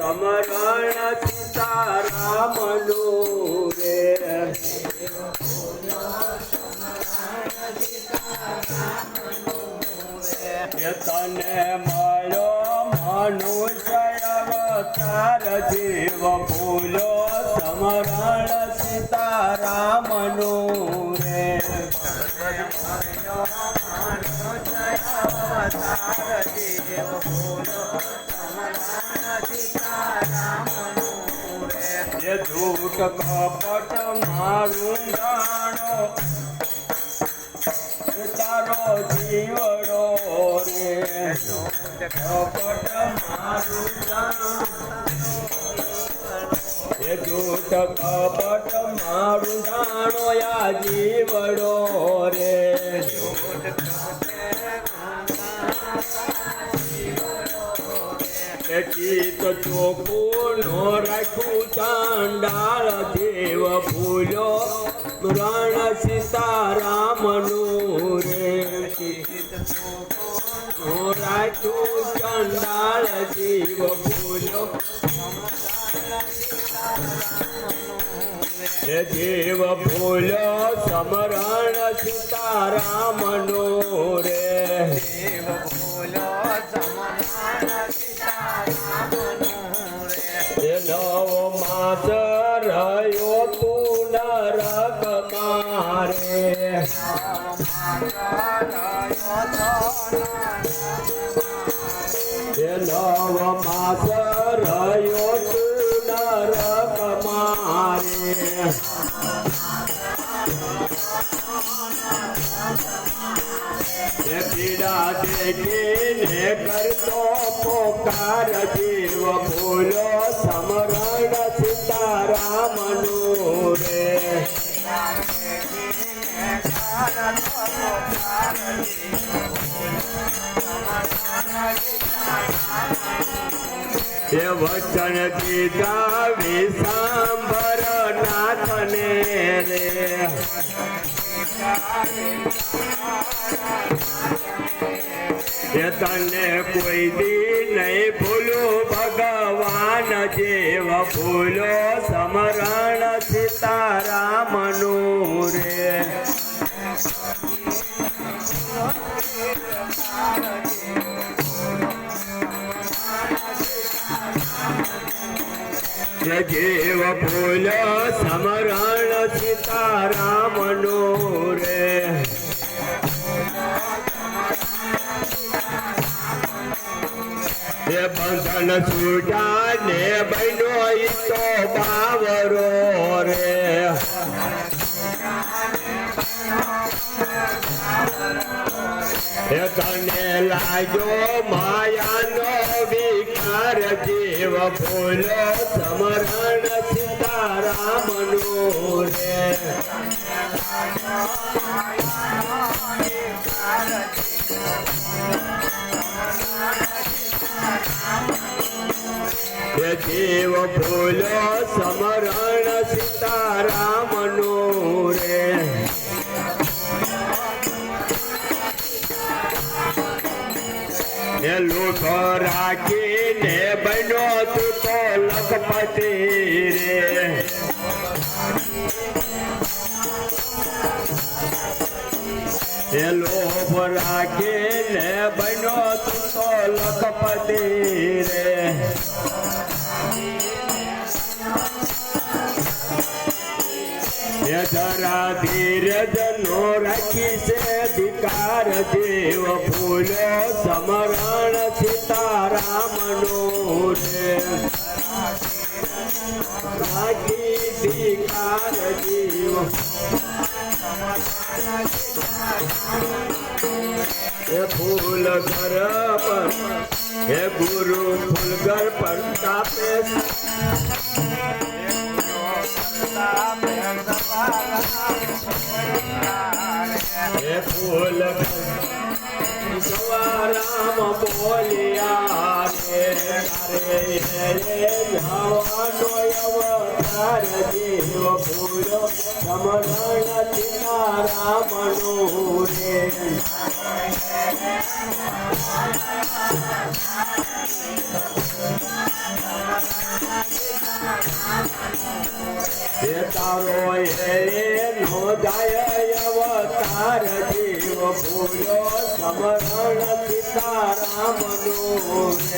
સમરણ સીતારામનું રે તને મળ્યો મનુષ્ય અવતાર જીવ ભૂલો સમરણ સીતારામનું જૂઠ કપટ મારું જાણો તારો જીવડો રે કપટ મારું જાણો જૂઠ કપટ મારું જાણો યા જીવડો રે. ચિત ચોખ્ખું નો રાખું ચાંડાળ દેવ ભૂલો. રણ સીતારામનું રે ચિત નો રાખું ચાંડાળ દેવ ભૂલો. એ દેવ ભૂલો, સમરણ સીતારામનું રે નવ માસ રહ્યો તું નરક મારે નવ માસ પુનરક મારે. પીડા દેખીને કરતો પોકાર જીવ ભૂલો સમરણ સીતારામનું રે. એ વચન દીધા વિસાંભર નાથને રે. તને કોઈ દી નહીં ભૂલું ભગવાન જેવ ભૂલો સમરણ સીતારામનું રે જેવ ભૂલો સમરણ સીતારામનું રે બંધન છૂટા ને બનો તો બાવરો રે. તને લાગ્યો માયાનો વિકાર જીવ ભૂલો સમરણ સીતારામનું રે. એ જીવ ભૂલો સમરણ સીતારામનું રે. એ લૂંટો રાખીને બન્યો તું તો લખપતિ રે. એ લોભ રાખીને બન્યો તું તો લખપતિ રે. જરા ધીરજ નો રાખી છે અધિકાર દેવ ફૂલો સમરણ સીતારામ નો રાખી ધીકાર દેવ ફૂલ. ઘર પર હે ગુરુ ફૂલ ઘર પર તાપે હે ફૂલ સવારામ બોલિયા રે રે રે જવાનો અવતાર દેવ ફૂલો સમરણ સીતારામનો રે તારો હે નો જાય અવતાર જીવ ભૂલો સમરણ સીતારામ નો બોલો